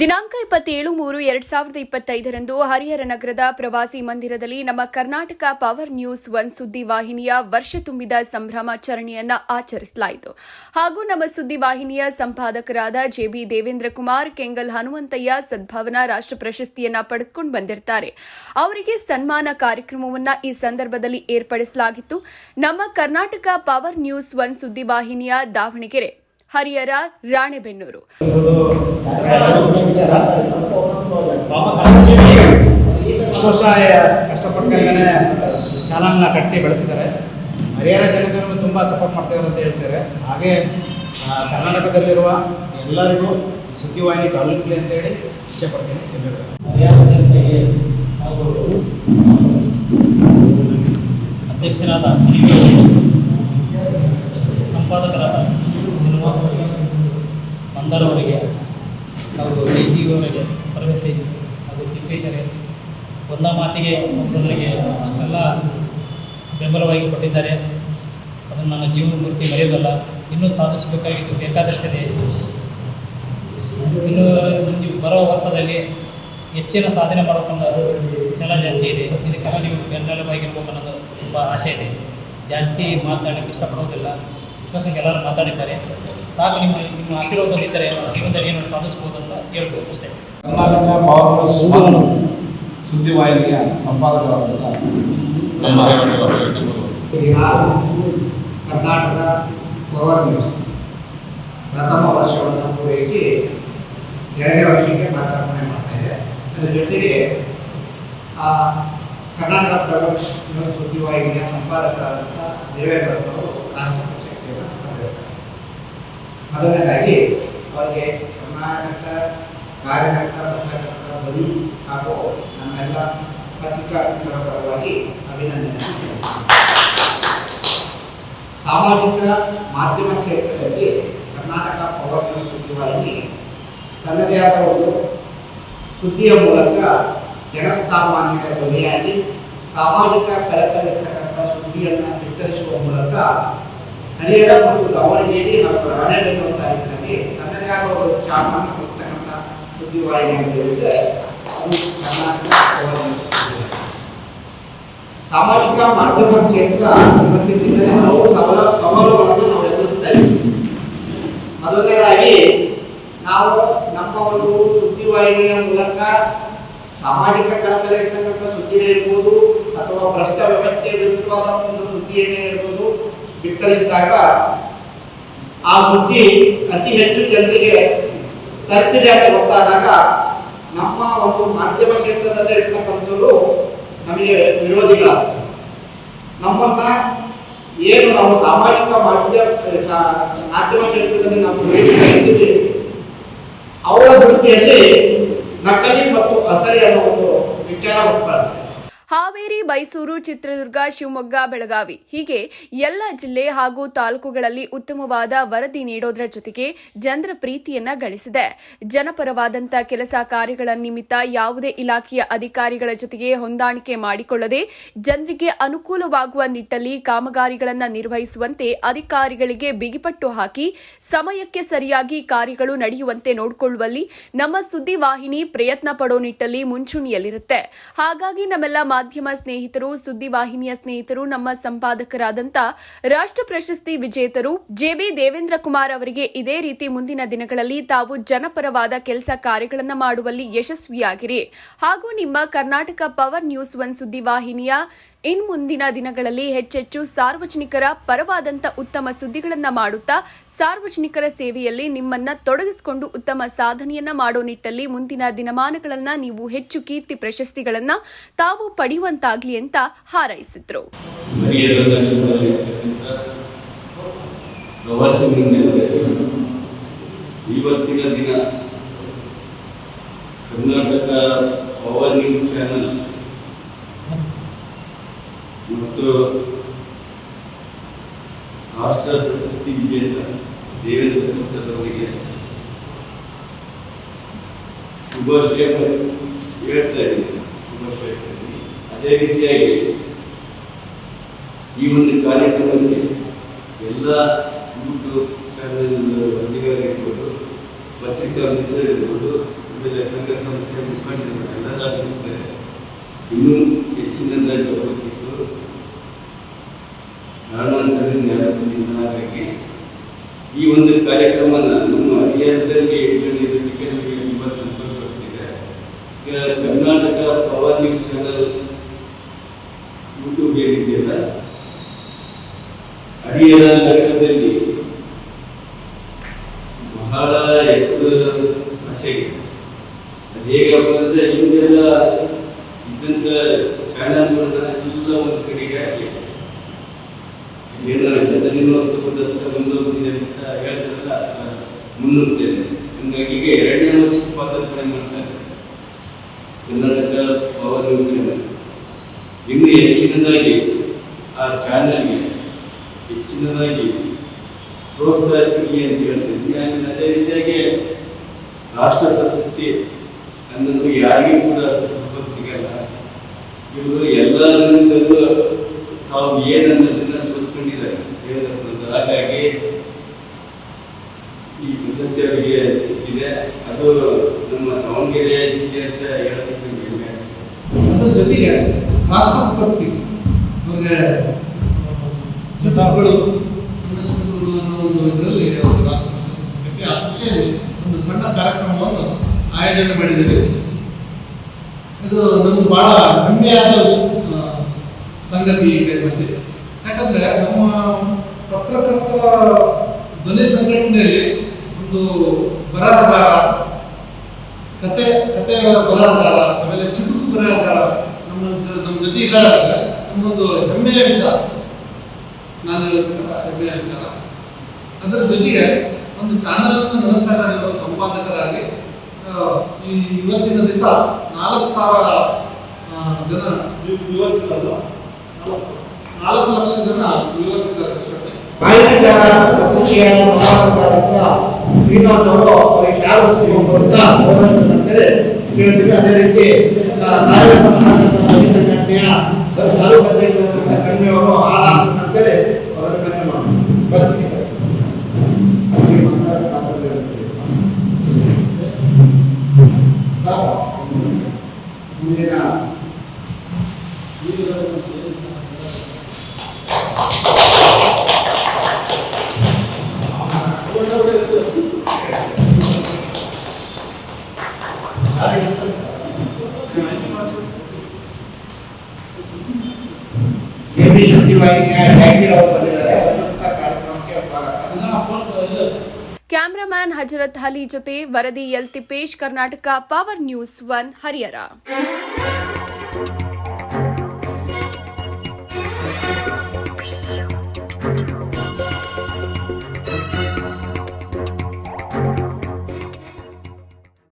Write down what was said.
ದಿನಾಂಕ ಇಪ್ಪತ್ತೇಳು ಮೂರು ಎರಡ್ ಸಾವಿರದ ಇಪ್ಪತ್ತೈದರಂದು ಹರಿಹರ ನಗರದ ಪ್ರವಾಸಿ ಮಂದಿರದಲ್ಲಿ ನಮ್ಮ ಕರ್ನಾಟಕ ಪವರ್ ನ್ಯೂಸ್ ಒನ್ ಸುದ್ದಿ ವಾಹಿನಿಯ ವರ್ಷ ತುಂಬಿದ ಸಂಭ್ರಮಾಚರಣೆಯನ್ನು ಆಚರಿಸಲಾಯಿತು. ಹಾಗೂ ನಮ್ಮ ಸುದ್ದಿ ವಾಹಿನಿಯ ಸಂಪಾದಕರಾದ ಜೆಬಿ ದೇವೇಂದ್ರ ಕುಮಾರ್ ಕೆಂಗಲ್ ಹನುಮಂತಯ್ಯ ಸದ್ಭಾವನಾ ರಾಷ್ಟ್ರ ಪ್ರಶಸ್ತಿಯನ್ನ ಪಡೆದುಕೊಂಡು ಬಂದಿರ್ತಾರೆ. ಅವರಿಗೆ ಸನ್ಮಾನ ಕಾರ್ಯಕ್ರಮವನ್ನು ಈ ಸಂದರ್ಭದಲ್ಲಿ ಏರ್ಪಡಿಸಲಾಗಿತ್ತು. ನಮ್ಮ ಕರ್ನಾಟಕ ಪವರ್ ನ್ಯೂಸ್ ಒನ್ ಸುದ್ದಿ ವಾಹಿನಿಯ ದಾವಣಗೆರೆ. ಹರಿಹರ ರಾಣೆಬೆನ್ನೂರು. ಸ್ವಸಹಾಯ ಕಷ್ಟಪಟ್ಟಿದ್ದಾನೆ ಚಾನಲ್ನ ಕಟ್ಟಿ ಬೆಳೆಸಿದ್ದಾರೆ. ಹರಿಹರ ಜನತೆಯನ್ನು ತುಂಬ ಸಪೋರ್ಟ್ ಮಾಡ್ತಿದ್ದಾರೆ ಅಂತ ಹೇಳ್ತಾರೆ. ಹಾಗೆ ಕರ್ನಾಟಕದಲ್ಲಿರುವ ಎಲ್ಲರಿಗೂ ಸುದ್ದಿವಾಹಿನಿ ತಲುಪಲಿ ಅಂತ ಹೇಳಿ ಇಚ್ಛೆ ಪಡ್ತೀನಿ. ಜನತೆಗೆ ಹಾಗೂ ಅಧ್ಯಕ್ಷರಾದ ಸಂಪಾದಕರಾದ ಮಂದರ್ ಅವರಿಗೆ ಹಾಗೂ ಡಿ ಜಿ ಅವರಿಗೆ ಪರಮೇಶಿ ಹಾಗೂ ತಿಪ್ಪೇಶರಿಗೆ ಒಂದ ಮಾತಿಗೆ ಒಬ್ಬರಿಗೆ ಎಲ್ಲ ಬೆಂಬಲವಾಗಿ ಕೊಟ್ಟಿದ್ದಾರೆ. ಅದನ್ನು ನನ್ನ ಜೀವನ ಪೂರ್ತಿ ಮರೆಯೋದಲ್ಲ, ಇನ್ನೂ ಸಾಧಿಸಬೇಕಾಗಿತ್ತು ಬೇಕಾದಷ್ಟಿದೆ. ಇನ್ನು ನೀವು ಬರೋ ವರ್ಷದಲ್ಲಿ ಹೆಚ್ಚಿನ ಸಾಧನೆ ಮಾಡಬೇಕನ್ನೋದು ಛಲ ಜಾಸ್ತಿ ಇದೆ. ಇದಕ್ಕೆಲ್ಲ ನೀವು ಬೆನ್ನೆಲುಬಾಗಿರ್ಬೇಕು ಅನ್ನೋದು ತುಂಬ ಆಸೆ ಇದೆ. ಜಾಸ್ತಿ ಮಾತಾಡೋಕ್ಕೆ ಇಷ್ಟಪಡೋದಿಲ್ಲ ಇಷ್ಟೊತ್ತಿಗೆ ಎಲ್ಲರೂ ಮಾತಾಡಿದ್ದಾರೆ. ಸಾಕು ನಿಮ್ಮ ನಿಮ್ಮ ಆಶೀರ್ವಾದ ಇದ್ದರೆ ಜೀವನದಲ್ಲಿ ಏನೋ ಸಾಧಿಸ್ಬೋದು ಅಂತ ಹೇಳ್ಬೋದು ಅಷ್ಟೇ. ಕರ್ನಾಟಕ ಪವರ್ ಸುಮಾರು ಸುದ್ದಿವಾಹಿನಿಯ ಸಂಪಾದಕರಾದಂಥ ಕರ್ನಾಟಕ ಪವರ್ ನ್ಯೂಸ್ ಪ್ರಥಮ ವರ್ಷವನ್ನು ಪೂರೈಸಿ ಎರಡನೇ ವರ್ಷಕ್ಕೆ ಮಾತಾಡಣೆ ಮಾಡ್ತಾ ಇದೆ. ಅದರ ಜೊತೆಗೆ ಆ, ಕರ್ನಾಟಕ ಪ್ರಭಾಷ್ ನ್ಯೂಸ್ ಸುದ್ದಿವಾಹಿನಿಯ ಸಂಪಾದಕರಾದಂಥ ದೇವೇಂದ್ರ ಅವರು ರಾಷ್ಟ್ರ ಮೊದಲನೇದಾಗಿ ಅವರಿಗೆ ಕರ್ನಾಟಕ ಕಾರ್ಯಕರ್ತ ಪತ್ರಕರ್ತರ ಬಲಿ ಹಾಗೂ ನಮ್ಮೆಲ್ಲ ಪತ್ರಿಕಾ ಪರವಾಗಿ ಅಭಿನಂದನೆ ಸಾಮಾಜಿಕ ಮಾಧ್ಯಮ ಕ್ಷೇತ್ರದಲ್ಲಿ ಕರ್ನಾಟಕ ನ್ಯೂಸ್ ಸುದ್ದಿವಾಹಿನಿ ತನ್ನದೇ ಆದ ಒಂದು ಸುದ್ದಿಯ ಮೂಲಕ ಜನಸಾಮಾನ್ಯರ ಧ್ವನಿಯಾಗಿ ಸಾಮಾಜಿಕ ಕಳಕಳಿರ್ತಕ್ಕಂಥ ಸುದ್ದಿಯನ್ನು ಬಿತ್ತರಿಸುವ ಮೂಲಕ ಹರಿಹರ ಮತ್ತು ದಾವಣಗೆರೆ ಹಾಗೂ ರಾಣೆಬೆನ್ನೂರು ತಾಲೂಕಿನಲ್ಲಿ ತನ್ನದೇ ಸುದ್ದಿವಾಹಿನಿ ಅಂತ ಹೇಳಿದ್ರೆ ಸಾಮಾಜಿಕ ಮಾಧ್ಯಮ ಕ್ಷೇತ್ರ ಸವಾಲುಗಳನ್ನು ನಾವು ಎದುರಿಸ್ತಾ ಇದ್ದೀವಿ ಮೊದಲನೇದಾಗಿ ನಾವು ನಮ್ಮ ಒಂದು ಸುದ್ದಿವಾಹಿನಿಯ ಮೂಲಕ ಸಾಮಾಜಿಕ ಕಳಕಳಿ ಇರ್ತಕ್ಕಂಥ ಸುದ್ದಿನೇ ಇರ್ಬೋದು, ಅಥವಾ ಭ್ರಷ್ಟ ವ್ಯವಸ್ಥೆ ವಿರುದ್ಧವಾದ ಒಂದು ಸುದ್ದಿಯನ್ನೇ ಇರ್ಬೋದು, ಬಿತ್ತರಿಸಿದಾಗ ಆ ಸುದ್ದಿ ಅತಿ ಹೆಚ್ಚು ಜನರಿಗೆ ತಲುಪಿದೆ ಅಂತ ಗೊತ್ತಾದಾಗ ನಮ್ಮ ಒಂದು ಮಾಧ್ಯಮ ಕ್ಷೇತ್ರದಲ್ಲಿ ಇರ್ತಕ್ಕಂಥವರು ನಮಗೆ ವಿರೋಧಿಗಳ. ನಮ್ಮನ್ನ ಏನು ನಾವು ಸಾಮಾಜಿಕ ಮಾಧ್ಯಮ ಮಾಧ್ಯಮ ಕ್ಷೇತ್ರದಲ್ಲಿ ನಾವು ತೊಡಗಿಕೊಂಡಿದ್ದೀವಿ ಅವರ ದೃಷ್ಟಿಯಲ್ಲಿ ನಕಲಿ ಮತ್ತು ಅಸಲಿ ಅನ್ನೋ ಒಂದು ವಿಚಾರ ಉತ್ಪನ್ನ ಹಾವೇರಿ, ಮೈಸೂರು, ಚಿತ್ರದುರ್ಗ, ಶಿವಮೊಗ್ಗ, ಬೆಳಗಾವಿ ಹೀಗೆ ಎಲ್ಲ ಜಿಲ್ಲೆ ಹಾಗೂ ತಾಲೂಕುಗಳಲ್ಲಿ ಉತ್ತಮವಾದ ವರದಿ ನೀಡೋದರ ಜೊತೆಗೆ ಜನರ ಪ್ರೀತಿಯನ್ನ ಗಳಿಸಿದೆ. ಜನಪರವಾದಂಥ ಕೆಲಸ ಕಾರ್ಯಗಳ ನಿಮಿತ್ತ ಯಾವುದೇ ಇಲಾಖೆಯ ಅಧಿಕಾರಿಗಳ ಜೊತೆಗೆ ಹೊಂದಾಣಿಕೆ ಮಾಡಿಕೊಳ್ಳದೆ ಜನರಿಗೆ ಅನುಕೂಲವಾಗುವ ನಿಟ್ಟಲ್ಲಿ ಕಾಮಗಾರಿಗಳನ್ನು ನಿರ್ವಹಿಸುವಂತೆ ಅಧಿಕಾರಿಗಳಿಗೆ ಬಿಗಿಪಟ್ಟು ಹಾಕಿ ಸಮಯಕ್ಕೆ ಸರಿಯಾಗಿ ಕಾರ್ಯಗಳು ನಡೆಯುವಂತೆ ನೋಡಿಕೊಳ್ಳುವಲ್ಲಿ ನಮ್ಮ ಸುದ್ದಿ ವಾಹಿನಿ ಪ್ರಯತ್ನ ಪಡೋ ನಿಟ್ಟಲ್ಲಿ ಮುಂಚೂಣಿಯಲ್ಲಿರುತ್ತೆ. ಹಾಗಾಗಿ ನಮ್ಮೆಲ್ಲ ಮಾಧ್ಯಮ ಸ್ನೇಹಿತರು ಸುದ್ದಿ ವಾಹಿನಿಯ ಸ್ನೇಹಿತರು, ನಮ್ಮ ಸಂಪಾದಕರಾದಂಥ ರಾಷ್ಟ್ರ ಪ್ರಶಸ್ತಿ ವಿಜೇತರು ಜೆಬಿ ದೇವೇಂದ್ರ ಕುಮಾರ್ ಅವರಿಗೆ ಇದೇ ರೀತಿ ಮುಂದಿನ ದಿನಗಳಲ್ಲಿ ತಾವು ಜನಪರವಾದ ಕೆಲಸ ಕಾರ್ಯಗಳನ್ನು ಮಾಡುವಲ್ಲಿ ಯಶಸ್ವಿಯಾಗಿರಿ. ಹಾಗೂ ನಿಮ್ಮ ಕರ್ನಾಟಕ ಪವರ್ ನ್ಯೂಸ್ ಒನ್ ಸುದ್ದಿ ವಾಹಿನಿಯ ಇನ್ ಮುಂದಿನ ದಿನಗಳಲ್ಲಿ ಹೆಚ್ಚೆಚ್ಚು ಸಾರ್ವಜನಿಕರ ಪರವಾದಂತ ಉತ್ತಮ ಸುದ್ದಿಗಳನ್ನು ಮಾಡುತ್ತಾ ಸಾರ್ವಜನಿಕರ ಸೇವೆಯಲ್ಲಿ ನಿಮ್ಮನ್ನ ತೊಡಗಿಸಿಕೊಂಡು ಉತ್ತಮ ಸಾಧನೆಯನ್ನ ಮಾಡೋ ನಿಟ್ಟಲ್ಲಿ ಮುಂದಿನ ದಿನಮಾನಗಳನ್ನ ನೀವು ಹೆಚ್ಚು ಕೀರ್ತಿ ಪ್ರಶಸ್ತಿಗಳನ್ನ ತಾವು ಪಡೆಯುವಂತಾಗ್ಲಿ ಅಂತ ಹಾರೈಸಿದ್ರು. ಇವತ್ತಿನ ದಿನ ಕರ್ನಾಟಕ ಪವರ್ ನ್ಯೂಸ್ ಚಾನಲ್ ಮತ್ತು ರಾಷ್ಟ್ರ ಪ್ರಶಸ್ತಿ ವಿಜೇತ ದೇವೇಂದ್ರ ಪ್ರಸಾದ್ ಶುಭಾಶಯ ಹೇಳ್ತಾ ಇದ್ದೀನಿ. ಶುಭಾಶಯ ಅದೇ ರೀತಿಯಾಗಿ ಈ ಒಂದು ಕಾರ್ಯಕ್ರಮಕ್ಕೆ ಎಲ್ಲ ಯೂಟ್ಯೂಬ್ ಚಾನಲ್ ವರದಿಗಾರಿರ್ಬೋದು ಪತ್ರಿಕಾ ಮಿತ್ರರಿರ್ಬೋದು, ಆಮೇಲೆ ಸಂಘ ಸಂಸ್ಥೆ ಮುಖಂಡರು ಎಲ್ಲರೂ ಆಗಮಿಸಿದ್ದಾರೆ ಇನ್ನೂ ಹೆಚ್ಚಿನದಾಗಿ ಹೋಗಿತ್ತು ಕಾರಣಾಂತರ ಜ್ಞಾನದಿಂದ ಹಾಗಾಗಿ ಈ ಒಂದು ಕಾರ್ಯಕ್ರಮನ ನಮ್ಮ ಹರಿಹರದಲ್ಲಿ ಇಟ್ಕೊಂಡಿರೋದಕ್ಕೆ ನಮಗೆ ತುಂಬ ಸಂತೋಷವಾಗ್ತಿದೆ ಈಗ Karnataka power news channel YouTube ಏನಿದೆಯಲ್ಲ, ಹರಿಹರ ನಗರದಲ್ಲಿ ಬಹಳ ಹೆಸರು ಆಸೆ ಅದು ಹೇಗಪ್ಪ ಅಂದರೆ ಹಿಂದೆಲ್ಲ ಇದ್ದಂಥ ಚಾನಲ್ಗಳನ್ನ ಎಲ್ಲ ಒಂದು ಕಡೆಗೆ ಹಾಕಿ ಏನೋ ಶತದಿನೋತ್ಸವದಂತ ಮುಂದುವರೆದಿದೆ ಅಂತ ಹೇಳ್ತಾರಲ್ಲ ಥರ ಮುಂದೋಗ್ತಿದೆ ಹಂಗಾಗಿ ಈಗ ಎರಡನೇ ವರ್ಷಕ್ಕೆ ಪಾದಾರ್ಪಣೆ ಮಾಡ್ತಾರೆ ಕರ್ನಾಟಕ ಪವರ್ ನ್ಯೂಸ್ ಚಾನಲ್. ಇನ್ನು ಹೆಚ್ಚಿನದಾಗಿ ಆ ಚಾನಲ್ಗೆ ಹೆಚ್ಚಿನದಾಗಿ ಪ್ರೋತ್ಸಾಹ ಸಿಗಲಿ ಅಂತ ಹೇಳ್ತೀನಿ. ಆಮೇಲೆ ಅದೇ ರೀತಿಯಾಗಿ ರಾಷ್ಟ್ರ ಪ್ರಶಸ್ತಿ ಅನ್ನೋದು ಯಾರಿಗೂ ಕೂಡ ಸಿಗಲ್ಲ. ಇವರು ಎಲ್ಲ ರಂಗದಲ್ಲೂ ತಾವು ಏನನ್ನೋದನ್ನ ತೋರಿಸ್ಕೊಂಡಿದ್ದಾರೆ. ದೇವರನ್ನೋದು ಹಾಗಾಗಿ ಈ ಪ್ರಶಸ್ತಿ ಅವರಿಗೆ ಸಿಕ್ಕಿದೆ. ಅದು ನಮ್ಮ ದಾವಣಗೆರೆ ಜಿಲ್ಲೆ ಅಂತ ಹೇಳೋದಕ್ಕೆ ಹೆಮ್ಮೆ ಅದ್ರ ಜೊತೆಗೆ ರಾಷ್ಟ್ರ ಪ್ರಶಸ್ತಿ. ಅವ್ರಿಗೆ ಜೊತೆಗಳು ಸಂರಕ್ಷಣೆಗಳು ಅನ್ನೋ ಒಂದು ಇದರಲ್ಲಿ ರಾಷ್ಟ್ರ ಪ್ರಶಸ್ತಿ ಸಿಕ್ಕಕ್ಕೆ ಆ ಖುಷಿಯಲ್ಲಿ ಒಂದು ಸಣ್ಣ ಕಾರ್ಯಕ್ರಮವನ್ನು ಆಯೋಜನೆ ಮಾಡಿದ್ದೀವಿ ಇದು ನಮ್ಗೆ ಬಹಳ ಹೆಮ್ಮೆಯಾದ ಸಂಗತಿ ಟೈಮಲ್ಲಿ ಯಾಕಂದ್ರೆ ನಮ್ಮ ಪತ್ರಕರ್ತರ ಧ್ವನಿ ಸಂಘಟನೆಯಲ್ಲಿ ಒಂದು ಬರಹಗಾರ, ಕತೆ, ಕತೆಗಳ ಬರಹಗಾರ, ಆಮೇಲೆ ಚಿಟುಕು ಬರಹಗಾರ ನಮ್ಮ ನಮ್ಮ ಜೊತೆ ಇದ್ದಾರೆ ನಮ್ಮೊಂದು ಹೆಮ್ಮೆಯ ವಿಚಾರ. ನಾನು ಹೇಳ್ತಕ್ಕಂಥ ಹೆಮ್ಮೆಯ ವಿಚಾರ. ಅದರ ಜೊತೆಗೆ ಒಂದು ಚಾನಲ್ ಅನ್ನು ನಡೆಸ್ತಾ ಇದ್ದಾರೆ ಸಂಪಾದಕರಾಗಿ ಇವತ್ತಿನ ದಿವಸ ನಾಲ್ಕು ಸಾವಿರ ಜನ ವ್ಯೂವರ್ಸ್ ನಾಲ್ಕು ಲಕ್ಷ ಜನ ವ್ಯೂವರ್ಸ್ ಶ್ರೀನಿವಾಸ್ ಅವರು ಯಾರು ಅಂತೇಳಿ ಕೇಳ್ತೀವಿ. ಅದೇ ರೀತಿ ಆ, ಸಾಲು ಪತ್ರಿಕೆಗಳಂತ ಕಣ್ಣಿಯವರು ಹಾಳಾಗ್ತಂತೇಳಿ ಅವರನ್ನು ಎಬಿ ಸುದ್ದಿವಾಹಿನಿಯ ಜಯಂತಿ ಅವರು ಬಂದಿದ್ದಾರೆ ಅವರ ಕಾರ್ಯಕ್ರಮಕ್ಕೆ ಸ್ವಾಗತ ಕ್ಯಾಮ್ರಾಮ್ಯಾನ್ ಹಜರತ್ ಅಲಿ ಜೊತೆ ವರದಿ L Tippesh Karnataka power news one Harihara